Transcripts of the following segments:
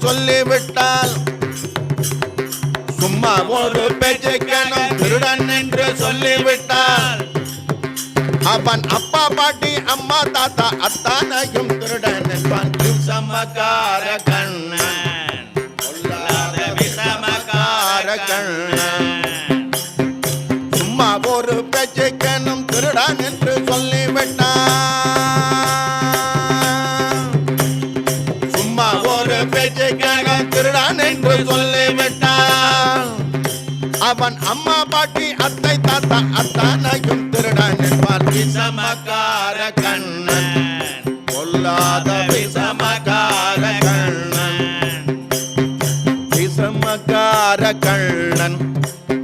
சொல்லிவிட்டால். சும்மா ஒரு பேச்சுக்கணும் திருடன் என்று சொல்லிவிட்டால். அவன் அப்பா பாட்டி அம்மா தாத்தா அத்தானையும் திருடன் என்பான். சமக்கார கண்ணன் பொல்லாத விஷமக்கார கண்ணன். சும்மா ஒரு பேச்சுக்கணும் திருடன் என்று சொல்லிவிட்டான். சும்மா ஒரு பேச்சுக்கணும் திருடன் என்று சொல்லிவிட்டான். அவன் அம்மா பாட்டி அத்தை தாத்தா அத்தானையும் விஷமக்கார கண்ணன். பொல்லாத விஷமக்கார கண்ணன். விஷமக்கார கண்ணன்.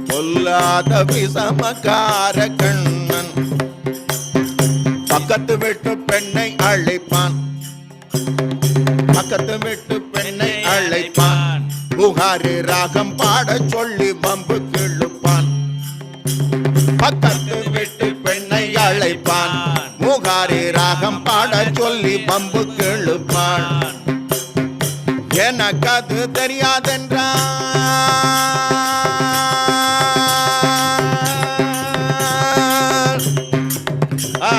பொல்லாத விஷமக்கார கண்ணன். பக்கத்து வீட்டு பெண்ணை அழைப்பான். பக்கத்து வீட்டு பெண்ணை அழைப்பான். புகாரி ராகம் பாடச் சொல்லி பம்பு கிழுப்பான் பக்கத்து அழைப்பான் மூகாரி ராகம் பாட சொல்லி பம்பு கிழுப்பான் எனக்கு அது தெரியாதென்றான் ஆ.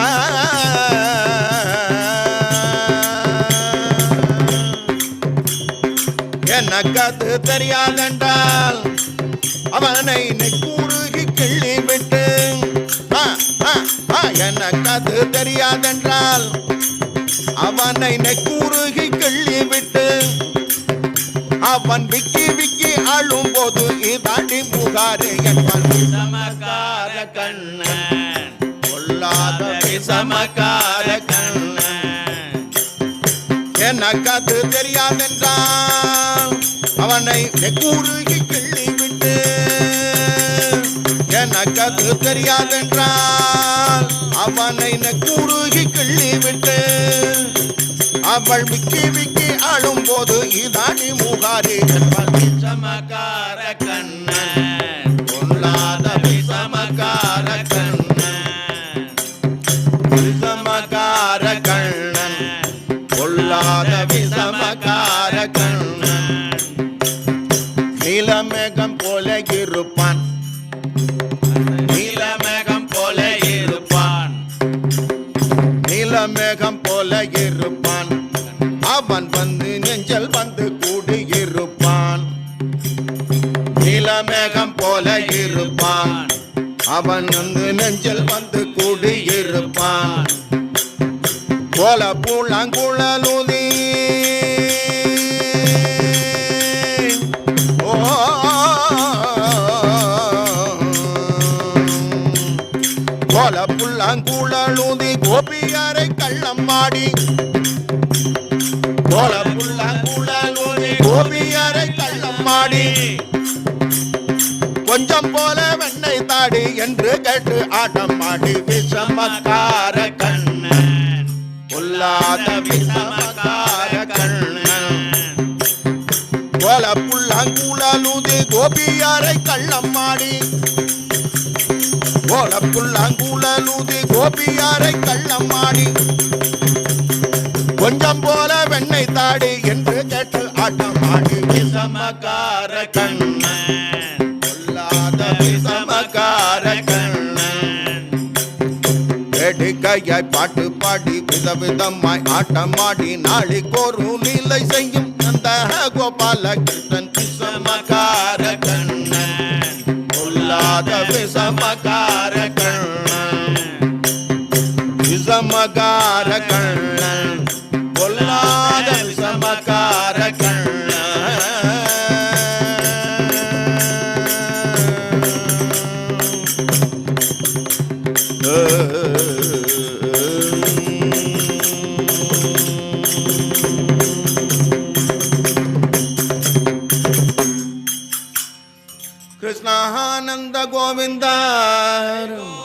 எனக்கு அது தெரியாதென்றால் அவனை நெக்கூறுகி கிள்ளி விட்டு எனக்கு அது தெரியாதென்றால் அவனை நெக்கூறுகி கிள்ளி விட்டு அவன் விக்கி விக்கி அழும் போது இதாண்டி முகாரே என்பான். விஷமக்கார கண்ணன் பொல்லாத விஷமக்கார கண்ணன். எனக்கு அது தெரியாதென்றால் அவனை நெக்கூறுகி கிள்ளி விட்டு எனக்கு தெரியாதென்றால் அவனை நெக்கூறுகி கிள்ளி விட்டு அவள் விக்கி விக்கி ஆளும் போது இதானி முகாரி. சமகார விஷமக்கார கண்ணன் பொல்லாத சமகார கண்ணன். விஷமக்கார கண்ணன் பொல்லாத விஷமக்கார கண்ணன். நிலமேகம் போல இருப்பான். மேகம் போல இருப்பான். அவன் வந்து நெஞ்சல் வந்து கூடியிருப்பான். நீலமேகம் போல இருப்பான். அவன் வந்து நெஞ்சல் வந்து கூடியிருப்பான். போல பூளாங்குழலுதி ஓ. போல புல்லாங்குழலுதி கோபியாரை கள்ளம் மாடி கோல புல்லாங்குழலுதி கோபியாரை கள்ளம் மாடி கொஞ்சம் போல வெண்ணை தாடி என்று கேட்டு ஆட்டம் ஆடி விஷமக்கார கண்ணன் பொல்லாத விஷமக்கார கண்ணன். கோல புல்லாங்குழலுதி கோபியாரை கள்ளம் புல்லாங்குழலுதி கோபியாரை கள்ளம் மாடி கொஞ்சம் போல வெண்ணெய் தாடி என்று கேட்டு ஆட்டம் ஆடி விஷமக்கார கண்ணன் பொல்லாத விஷமக்கார கண்ணன் வேடிக்கையாய் பாட்டு பாடி விதவிதமாய் ஆட்டமாடி. நாளைக்கொரு நிலை செய்யும் அந்த கோபால கிருஷ்ணன் விஷமக்கார கண்ணன் கண்ணன் விஷமக்கார ஆனந்த கோவிந்தாரும்.